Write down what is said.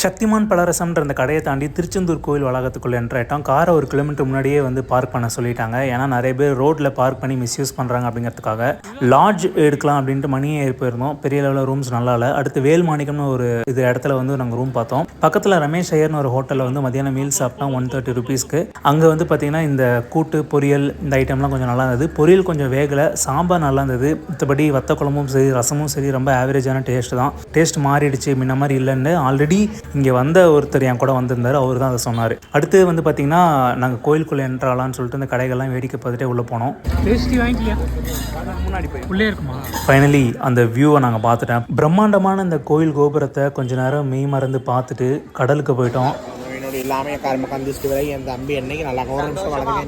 சக்திமான் பலரசம்ன்ற அந்த கடையை தாண்டி திருச்செந்தூர் கோயில் வளாகத்துக்குள்ளே என்ட்ராயிட்டோம் காரை ஒரு கிலோமீட்டர் முன்னாடியே வந்து பார்க் பண்ண சொல்லிட்டாங்க. ஏன்னா நிறைய பேர் ரோட்டில் பார்க் பண்ணி மிஸ்யூஸ் பண்ணுறாங்க அப்படிங்கிறதுக்காக. லாட்ஜ் எடுக்கலாம் அப்படின்ட்டு மணியே ஏறி போயிருந்தோம். பெரிய லெவலில் ரூம்ஸ் நல்லா இல்லை. அடுத்து வேல்மாணிக்கம்னு ஒரு இது இடத்துல வந்து நாங்கள் ரூம் பார்த்தோம். பக்கத்தில் ரமேஷ் ஐயர்னு ஒரு ஹோட்டலில் வந்து மதியானம் மீல் சாப்பிட்டோம் ஒன் தேர்ட்டி ருபீஸ்க்கு அங்கே வந்து பார்த்தீங்கன்னா இந்த கூட்டு பொரியல் இந்த ஐட்டம்லாம் கொஞ்சம் நல்லா இருந்தது. பொரியல் கொஞ்சம் வேகலை. சாம்பார் நல்லா இருந்தது. மற்றபடி வத்த குழம்பும் சரி ரசமும் சரி ரொம்ப ஆவரேஜான டேஸ்ட் தான். டேஸ்ட் மாறிடுச்சு. முன்ன மாதிரி இல்லைன்னு. ஆல்ரெடி இங்கே வந்த ஒருத்தர் என் கூட வந்திருந்தார் அவர் தான் அதை சொன்னார். அடுத்து வந்து பார்த்தீங்கன்னா நாங்கள் கோயிலுக்குள்ளே என்ட்ராலான்னு சொல்லிட்டு இந்த கடைகள்லாம் வேடிக்கை பார்த்துட்டே உள்ளே போனோம். முன்னாடி போய். உள்ளே இருக்குமா? ஃபைனலி அந்த வியூவை நாங்கள் பார்த்துட்டேன். பிரம்மாண்டமான இந்த கோயில் கோபுரத்தை கொஞ்ச நேரம் மெய் மறந்து பார்த்துட்டு கடலுக்கு போயிட்டோம். என்னோட எல்லாமே காரணமாக கந்திச்சுட்டு வரை என் தம்பி என்னைக்கு நல்லா ஒரு நிமிஷம் வளர்ந்து